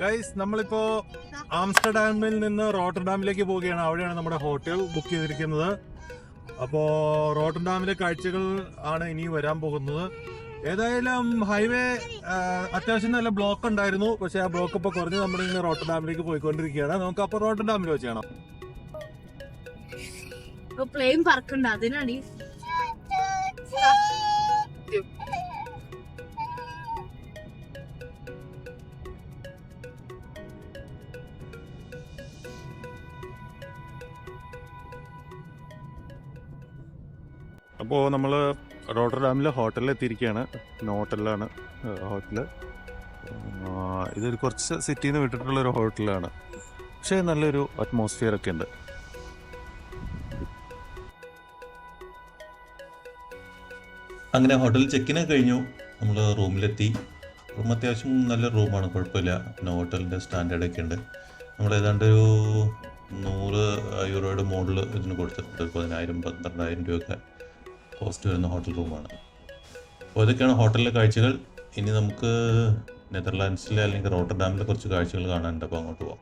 Guys നമ്മളിപ്പോ ആംസ്റ്റർഡാമിൽ നിന്ന് റോട്ടർഡാമിലേക്ക് പോവുകയാണ്. അവിടെയാണ് നമ്മുടെ ഹോട്ടൽ ബുക്ക് ചെയ്തിരിക്കുന്നത്. അപ്പോ റോട്ടർഡാമിലെ കാഴ്ചകൾ ആണ് ഇനി വരാൻ പോകുന്നത്. ഏതായാലും ഹൈവേ അത്യാവശ്യം നല്ല ബ്ലോക്ക് ഉണ്ടായിരുന്നു. പക്ഷെ ആ ബ്ലോക്ക് ഇപ്പൊ കുറഞ്ഞ് നമ്മൾ ഇന്ന് റോട്ടർഡാമിലേക്ക് പോയിക്കൊണ്ടിരിക്കുകയാണ്. നമുക്ക് അപ്പൊ റോട്ടർഡാമിൽ വെച്ച് കാണാം. പ്ലെയിൻ പറക്കണ്ട അതിനാണ് അപ്പോൾ നമ്മൾ റോട്ടർഡാമിലെ ഹോട്ടലിൽ എത്തിയിരിക്കുകയാണ് ഹോട്ടലിലാണ് ഹോട്ടൽ. ഇതൊരു കുറച്ച് സിറ്റിയിൽ നിന്ന് വിട്ടിട്ടുള്ളൊരു ഹോട്ടലാണ്. പക്ഷേ നല്ലൊരു അറ്റ്മോസ്ഫിയർ ഒക്കെ ഉണ്ട്. അങ്ങനെ ഹോട്ടലിൽ ചെക്കിന് കഴിഞ്ഞു. നമ്മൾ റൂമിലെത്തി. റൂം അത്യാവശ്യം നല്ല റൂമാണ് കുഴപ്പമില്ല. പിന്നെ ഹോട്ടലിന്റെ സ്റ്റാൻഡേർഡ് ഒക്കെ ഉണ്ട്. നമ്മൾ ഏതാണ്ട് ഒരു നൂറ് യൂറോയുടെ മോഡൽ ഇതിന് കൊടുത്തിട്ടുണ്ട്. പതിനായിരം പന്ത്രണ്ടായിരം രൂപയൊക്കെ. കോസ്റ്റ് വരുന്ന ഹോട്ടൽ റൂമാണ്. അപ്പോൾ ഇതൊക്കെയാണ് ഹോട്ടലിലെ കാഴ്ചകൾ. ഇനി നമുക്ക് നെതർലാൻഡ്സിലെ അല്ലെങ്കിൽ റോട്ടർഡാമിലെ കുറച്ച് കാഴ്ചകൾ കാണാനുണ്ട്. അപ്പോൾ അങ്ങോട്ട് പോകാം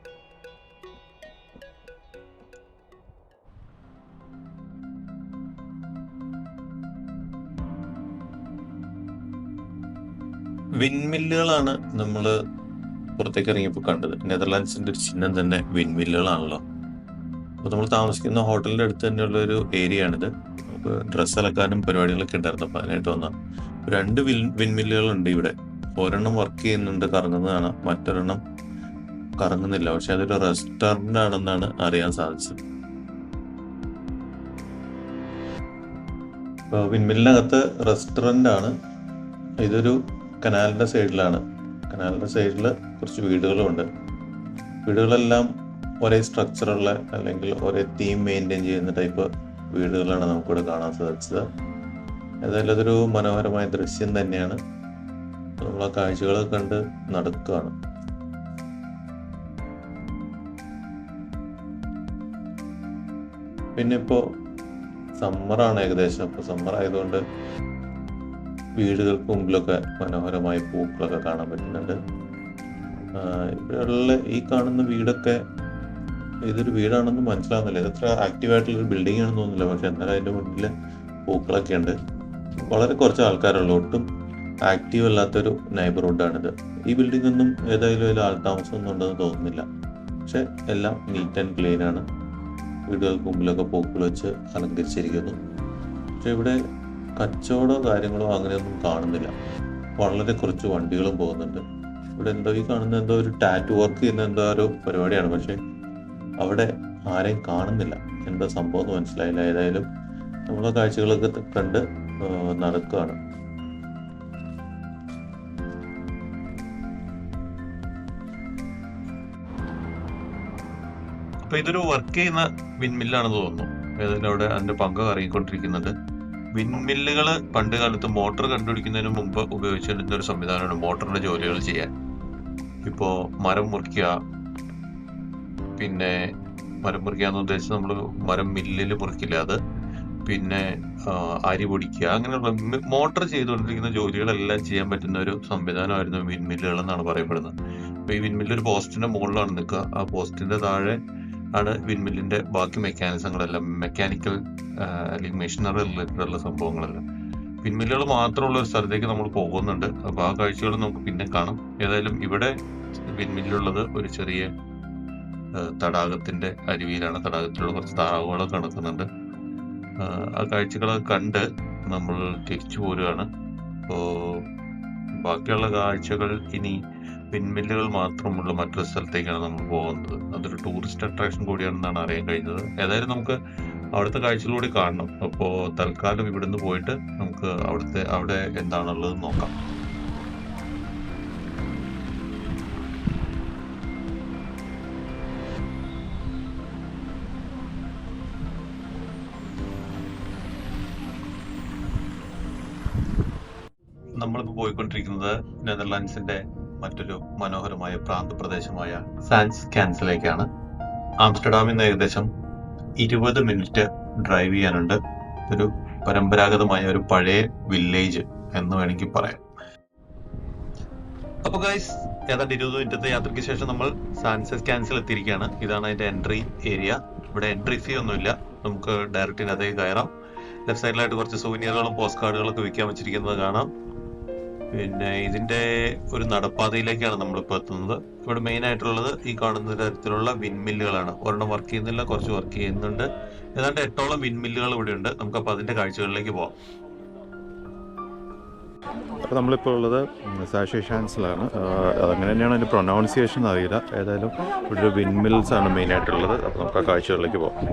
വിൻമില്ലുകളാണ് നമ്മൾ പുറത്തേക്ക് ഇറങ്ങിയപ്പോൾ കണ്ടത്. നെതർലാൻഡ്സിന്റെ ഒരു ചിഹ്നം തന്നെ വിൻമില്ലുകളാണല്ലോ. അപ്പോൾ നമ്മൾ താമസിക്കുന്ന ഹോട്ടലിന്റെ അടുത്ത് തന്നെയുള്ള ഒരു ഏരിയ ആണിത് നമുക്ക് ഡ്രസ്സ് അലക്കാനും പരിപാടികളൊക്കെ ഉണ്ടായിരുന്നു. അപ്പൊ അതിനായിട്ട് വന്ന. രണ്ട് വിൻ വിൻമില്ലുകളുണ്ട് ഇവിടെ. ഒരെണ്ണം വർക്ക് ചെയ്യുന്നുണ്ട് കറങ്ങുന്നതാണ്. മറ്റൊരെണ്ണം കറങ്ങുന്നില്ല. പക്ഷെ അതൊരു റെസ്റ്റോറന്റ് ആണെന്നാണ് അറിയാൻ സാധിച്ചത്. വിൻമില്ലിനകത്ത് റെസ്റ്റോറന്റ് ആണ്. ഇതൊരു കനാലിന്റെ സൈഡിലാണ് കനാലിന്റെ സൈഡിൽ കുറച്ച് വീടുകളുണ്ട്. വീടുകളെല്ലാം ഒരേ സ്ട്രക്ചറുള്ള അല്ലെങ്കിൽ ഒരേ തീം മെയിന്റെയിൻ ചെയ്യുന്ന ടൈപ്പ് വീടുകളാണ് നമുക്കിവിടെ കാണാൻ സാധിച്ചത്. ഏതായാലും അതൊരു മനോഹരമായ ദൃശ്യം തന്നെയാണ്. നമ്മൾ ആ കാഴ്ചകളൊക്കെ കണ്ട് നടക്കുകയാണ്. പിന്നെ ഇപ്പോൾ സമ്മറാണ് ഏകദേശം. അപ്പോൾ സമ്മർ ആയതുകൊണ്ട് വീടുകൾക്ക് മുമ്പിലൊക്കെ മനോഹരമായ പൂക്കളൊക്കെ കാണാൻ പറ്റുന്നുണ്ട്. ഇവിടെയുള്ള ഈ കാണുന്ന വീടൊക്കെ ഇതൊരു വീടാണെന്ന് മനസ്സിലാവുന്നില്ല. അത്ര ആക്റ്റീവായിട്ടുള്ള ഒരു ബിൽഡിംഗ് ആണെന്ന് തോന്നുന്നില്ല. പക്ഷെ എന്നാലും അതിന്റെ മുന്നിൽ പൂക്കളൊക്കെ ഉണ്ട്. വളരെ കുറച്ച് ആൾക്കാരുള്ളൂ. ഒട്ടും ആക്റ്റീവ് അല്ലാത്തൊരു നൈബർഹുഡാണിത് ഈ ബിൽഡിംഗ് ഒന്നും ഏതായാലും അതിൽ ആൾതാമസം ഒന്നും ഉണ്ടെന്ന് തോന്നുന്നില്ല. പക്ഷെ എല്ലാം നീറ്റ് ആൻഡ് ക്ലീൻ ആണ്. വീടുകൾക്ക് മുമ്പിലൊക്കെ പൂക്കൾ വെച്ച് അലങ്കരിച്ചിരിക്കുന്നു. പക്ഷെ ഇവിടെ കച്ചവടമോ കാര്യങ്ങളോ അങ്ങനെയൊന്നും കാണുന്നില്ല. വളരെ കുറച്ച് വണ്ടികളും പോകുന്നുണ്ട്. ഇവിടെ എന്തോ ഈ കാണുന്ന എന്തോ ഒരു ടാറ്റു വർക്ക് ചെയ്യുന്ന എന്തോ ഒരു പരിപാടിയാണ്. പക്ഷെ അവിടെ ആരെയും കാണുന്നില്ല. എന്താ സംഭവം എന്ന് മനസ്സിലായില്ല. ഏതായാലും നമ്മളെ കാഴ്ചകളൊക്കെ കണ്ട് നടക്കുകയാണ്. അപ്പൊ ഇതൊരു വർക്ക് ചെയ്യുന്ന വിൻമില്ലാണെന്ന് തോന്നുന്നു. ഏതായാലും അവിടെ അതിന്റെ പങ്ക് അറിയിക്കൊണ്ടിരിക്കുന്നത് വിൻമില്ലുകൾ പണ്ട് കാലത്ത് മോട്ടോർ കണ്ടുപിടിക്കുന്നതിന് മുമ്പ് ഉപയോഗിച്ചിരുന്ന ഒരു സംവിധാനമാണ് മോട്ടറിന്റെ ജോലികൾ ചെയ്യാൻ. ഇപ്പോ മരം മുറിക്കുക പിന്നെ മരം മുറിക്കാന്ന് ഉദ്ദേശിച്ച് നമ്മൾ മരം മില്ലിൽ മുറിക്കില്ല അത്. പിന്നെ അരി പൊടിക്കുക അങ്ങനെയുള്ള മോട്ടർ ചെയ്തുകൊണ്ടിരിക്കുന്ന ജോലികളെല്ലാം ചെയ്യാൻ പറ്റുന്ന ഒരു സംവിധാനമായിരുന്നു വിൻമില്ലുകൾ എന്നാണ് പറയപ്പെടുന്നത്. അപ്പൊ ഈ വിൻമില്ല് ഒരു പോസ്റ്റിന്റെ മുകളിലാണ് നിൽക്കുക. ആ പോസ്റ്റിന്റെ താഴെ ആണ് വിൻമില്ലിന്റെ ബാക്കി മെക്കാനിസങ്ങളെല്ലാം മെക്കാനിക്കൽ അല്ലെങ്കിൽ മെഷീനറി റിലേറ്റഡ് ഉള്ള സംഭവങ്ങളെല്ലാം. പിൻമില്ലുകൾ മാത്രമുള്ള ഒരു സ്ഥലത്തേക്ക് നമ്മൾ പോകുന്നുണ്ട്. അപ്പൊ ആ കാഴ്ചകൾ നമുക്ക് പിന്നെ കാണാം. ഏതായാലും ഇവിടെ പിൻമില്ലുള്ളത് ഒരു ചെറിയ തടാകത്തിന്റെ അരുവിയിലാണ് തടാകത്തിലുള്ള കുറച്ച് താറാവുകളൊക്കെ നടക്കുന്നുണ്ട് ആ, കാഴ്ചകളൊക്കെ കണ്ട് നമ്മൾ തിരിച്ചു പോരുകയാണ്. അപ്പോ ബാക്കിയുള്ള കാഴ്ചകൾ ഇനി പിൻമില്ലുകൾ മാത്രമുള്ള മറ്റൊരു സ്ഥലത്തേക്കാണ് നമ്മൾ പോകുന്നത്. അതൊരു ടൂറിസ്റ്റ് അട്രാക്ഷൻ കൂടിയാണെന്നാണ് അറിയാൻ കഴിഞ്ഞത്. ഏതായാലും നമുക്ക് അവിടുത്തെ കാഴ്ചകളൂടെ കാണണം. അപ്പോൾ തൽക്കാലം ഇവിടുന്ന് പോയിട്ട് നമുക്ക് അവിടുത്തെ അവിടെ എന്താണുള്ളത് നോക്കാം. നമ്മളിപ്പോൾ പോയിക്കൊണ്ടിരിക്കുന്നത് നെതർലാൻഡ്സിന്റെ മറ്റൊരു മനോഹരമായ പ്രാന്ത പ്രദേശമായ സാൻസ് ക്യാൻസിലേക്കാണ് ആംസ്റ്റർഡാമിൽ നിന്ന് ഏകദേശം ഇരുപത് മിനിറ്റ് ഡ്രൈവ് ചെയ്യാനുണ്ട്. ഒരു പരമ്പരാഗതമായ ഒരു പഴയ വില്ലേജ് എന്ന് വേണമെങ്കിൽ പറയാം. അപ്പൊ ഗൈസ് ഏതാണ്ട് ഇരുപത് മിനിറ്റത്തെ യാത്രയ്ക്ക് ശേഷം നമ്മൾ സാൻസസ് ക്യാൻസൽ എത്തിയിരിക്കുകയാണ്. ഇതാണ് അതിന്റെ എൻട്രി ഏരിയ ഇവിടെ എൻട്രി ഫീ ഒന്നുമില്ല. നമുക്ക് ഡയറക്റ്റ് ഇതിനകത്തേക്ക് കയറാം. ലെഫ്റ്റ് സൈഡിലായിട്ട് കുറച്ച് സൂനിയറുകളും പോസ്റ്റ് കാർഡുകളൊക്കെ വിൽക്കാൻ വെച്ചിരിക്കുന്നത് കാണാം. പിന്നെ ഇതിന്റെ ഒരു നടപ്പാതയിലേക്കാണ് നമ്മളിപ്പോൾ എത്തുന്നത്. ഇവിടെ മെയിൻ ആയിട്ടുള്ളത് ഈ കാണുന്ന തരത്തിലുള്ള വിൻമില്ലുകളാണ് ഒരെണ്ണം വർക്ക് ചെയ്യുന്നില്ല കുറച്ച് വർക്ക് ചെയ്യുന്നുണ്ട്. ഏതാണ്ട് എട്ടോളം വിൻമില്ലുകൾ ഇവിടെ ഉണ്ട് നമുക്ക് അപ്പൊ അതിന്റെ കാഴ്ചകളിലേക്ക് പോവാം. അപ്പോൾ നമ്മളിപ്പോൾ ഉള്ളത് സാഷി ഷാൻസിലാണ്. അതങ്ങനെ തന്നെയാണ് അതിന്റെ പ്രൊനൗൺസിയേഷൻ അറിയില്ല. ഏതായാലും ഇവിടെ ഒരു വിൻമിൽസ് ആണ് മെയിൻ ആയിട്ടുള്ളത്. അപ്പോൾ നമുക്ക് ആ കാഴ്ചകളിലേക്ക് പോകാം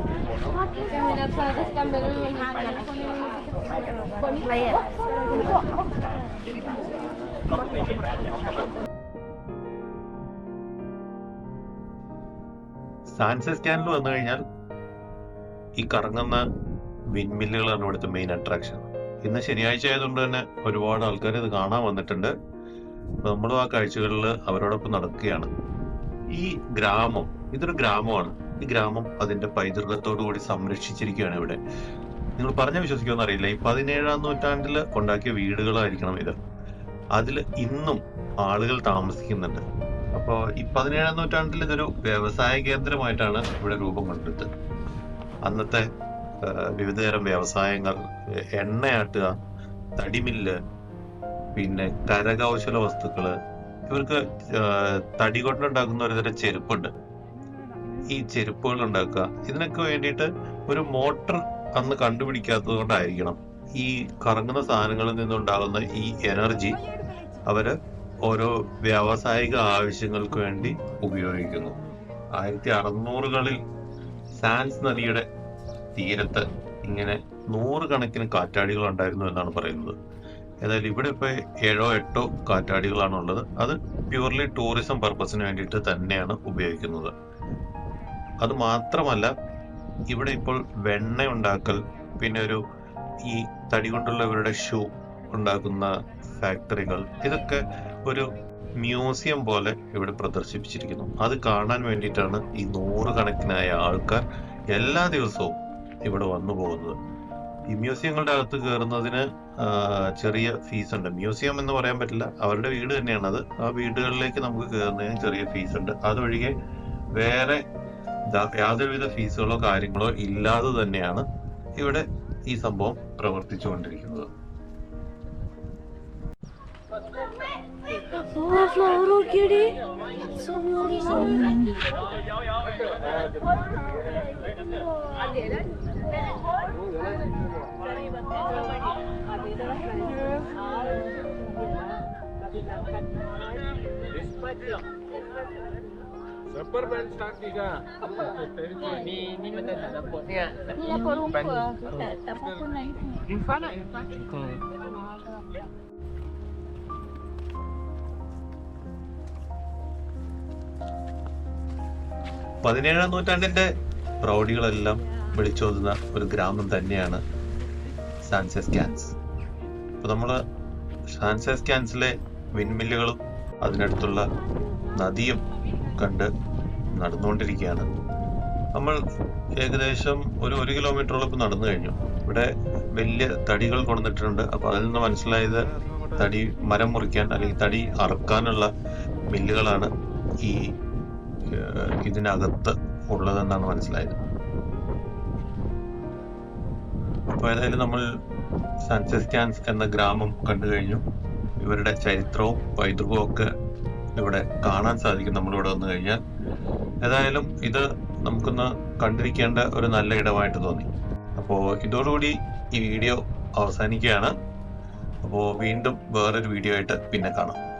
സാൻസസ് സ്കാനിൽ വന്നു കഴിഞ്ഞാൽ ഈ കറങ്ങുന്ന വിൻമില്ലുകളാണ് ഇവിടുത്തെ മെയിൻ അട്രാക്ഷൻ ഇന്ന് ശനിയാഴ്ച ആയതുകൊണ്ട് തന്നെ ഒരുപാട് ആൾക്കാർ ഇത് കാണാൻ വന്നിട്ടുണ്ട്. നമ്മളും ആ കാഴ്ചകളിൽ അവരോടൊപ്പം നടക്കുകയാണ്. ഈ ഗ്രാമം ഇതൊരു ഗ്രാമമാണ്. ഈ ഗ്രാമം അതിന്റെ പൈതൃകത്തോടു കൂടി സംരക്ഷിച്ചിരിക്കുകയാണ് ഇവിടെ. നിങ്ങൾ പറഞ്ഞ വിശ്വസിക്കുമെന്ന് അറിയില്ല ഈ പതിനേഴാം നൂറ്റാണ്ടിൽ ഉണ്ടാക്കിയ വീടുകളായിരിക്കണം ഇത്. അതിൽ ഇന്നും ആളുകൾ താമസിക്കുന്നുണ്ട്. അപ്പോൾ ഈ പതിനേഴാം നൂറ്റാണ്ടിൽ ഇതൊരു വ്യവസായ കേന്ദ്രമായിട്ടാണ് ഇവിടെ രൂപം കൊണ്ടത് അന്നത്തെ വിവിധതരം വ്യവസായങ്ങൾ എണ്ണയാട്ടുക തടിമില്ല് പിന്നെ കരകൗശല വസ്തുക്കൾ ഇവർക്ക് തടി കൊണ്ടുണ്ടാക്കുന്ന ഒരുതരം ചെരുപ്പുണ്ട്. ഈ ചെരുപ്പുകൾ ഉണ്ടാക്കുക ഇതിനൊക്കെ വേണ്ടിയിട്ട് ഒരു മോട്ടർ അന്ന് കണ്ടുപിടിക്കാത്തത് കൊണ്ടായിരിക്കണം. ഈ കറങ്ങുന്ന സാധനങ്ങളിൽ നിന്നുണ്ടാകുന്ന ഈ എനർജി അവർ ഓരോ വ്യാവസായിക ആവശ്യങ്ങൾക്ക് വേണ്ടി ഉപയോഗിക്കുന്നു. ആയിരത്തി അറുന്നൂറുകളിൽ സാൻസ് നദിയുടെ തീരത്ത് ഇങ്ങനെ നൂറുകണക്കിന് കാറ്റാടികൾ ഉണ്ടായിരുന്നു എന്നാണ് പറയുന്നത്. ഏതായാലും ഇവിടെ ഇപ്പൊ ഏഴോ എട്ടോ കാറ്റാടികളാണ് ഉള്ളത് അത് പ്യൂർലി ടൂറിസം പർപ്പസിന് വേണ്ടിയിട്ട് തന്നെയാണ് ഉപയോഗിക്കുന്നത്. അത് മാത്രമല്ല ഇവിടെ ഇപ്പോൾ വെണ്ണ ഉണ്ടാക്കൽ പിന്നെ ഒരു ഈ തടി കൊണ്ടുള്ള ഇവരുടെ ഷൂ ഉണ്ടാക്കുന്ന ഫാക്ടറികൾ. ഇതൊക്കെ ഒരു മ്യൂസിയം പോലെ ഇവിടെ പ്രദർശിപ്പിച്ചിരിക്കുന്നു. അത് കാണാൻ വേണ്ടിയിട്ടാണ് ഈ നൂറുകണക്കിനായ ആൾക്കാർ എല്ലാ ദിവസവും ഇവിടെ വന്നു പോകുന്നത്. ഈ മ്യൂസിയങ്ങളുടെ അകത്ത് കയറുന്നതിന് ചെറിയ ഫീസ് ഉണ്ട്. മ്യൂസിയം എന്ന് പറയാൻ പറ്റില്ല. അവരുടെ വീട് തന്നെയാണ് അത്. ആ വീടുകളിലേക്ക് നമുക്ക് കയറുന്നതിന് ചെറിയ ഫീസ് ഉണ്ട്. അതൊഴികെ വേറെ യാതൊരുവിധ ഫീസുകളോ കാര്യങ്ങളോ ഇല്ലാതെ തന്നെയാണ് ഇവിടെ ഈ സംഭവം പ്രവർത്തിച്ചുകൊണ്ടിരിക്കുന്നത്. Thank നോക്കിയടി. Ah. naik Infan lah infan. പതിനേഴാം നൂറ്റാണ്ടിന്റെ പ്രൗഢികളെല്ലാം വിളിച്ചോതുന്ന ഒരു ഗ്രാമം തന്നെയാണ് സാൻസസ് ക്യാൻസ് അപ്പൊ നമ്മൾ സാൻസസ് ക്യാൻസിലെ വിൻമില്ലുകളും അതിനടുത്തുള്ള നദിയും കണ്ട് നടന്നുകൊണ്ടിരിക്കുകയാണ്. നമ്മൾ ഏകദേശം ഒരു ഒരു കിലോമീറ്ററോളം നടന്നു കഴിഞ്ഞു. ഇവിടെ വലിയ തടികൾ കൊണ്ടിട്ടുണ്ട് അപ്പോൾ അതിൽ നിന്ന് മനസ്സിലായത് തടി മരം മുറിക്കാൻ അല്ലെങ്കിൽ തടി അറുക്കാനുള്ള മില്ലുകളാണ് ഈ ഇതിനകത്ത് ഉള്ളതെന്നാണ് മനസ്സിലായത്. അപ്പൊ ഏതായാലും നമ്മൾ സൺസെസ് ക്യാൻസ് എന്ന ഗ്രാമം കണ്ടു കഴിഞ്ഞു. ഇവരുടെ ചരിത്രവും പൈതൃകവും ഒക്കെ ഇവിടെ കാണാൻ സാധിക്കും. നമ്മളിവിടെ വന്നു കഴിഞ്ഞാൽ. ഏതായാലും ഇത് നമുക്കൊന്ന് കണ്ടിരിക്കേണ്ട ഒരു നല്ല ഇടമായിട്ട് തോന്നി. അപ്പോൾ ഇതോടുകൂടി ഈ വീഡിയോ അവസാനിക്കുകയാണ്. അപ്പോൾ വീണ്ടും വേറൊരു വീഡിയോ ആയിട്ട് പിന്നെ കാണാം.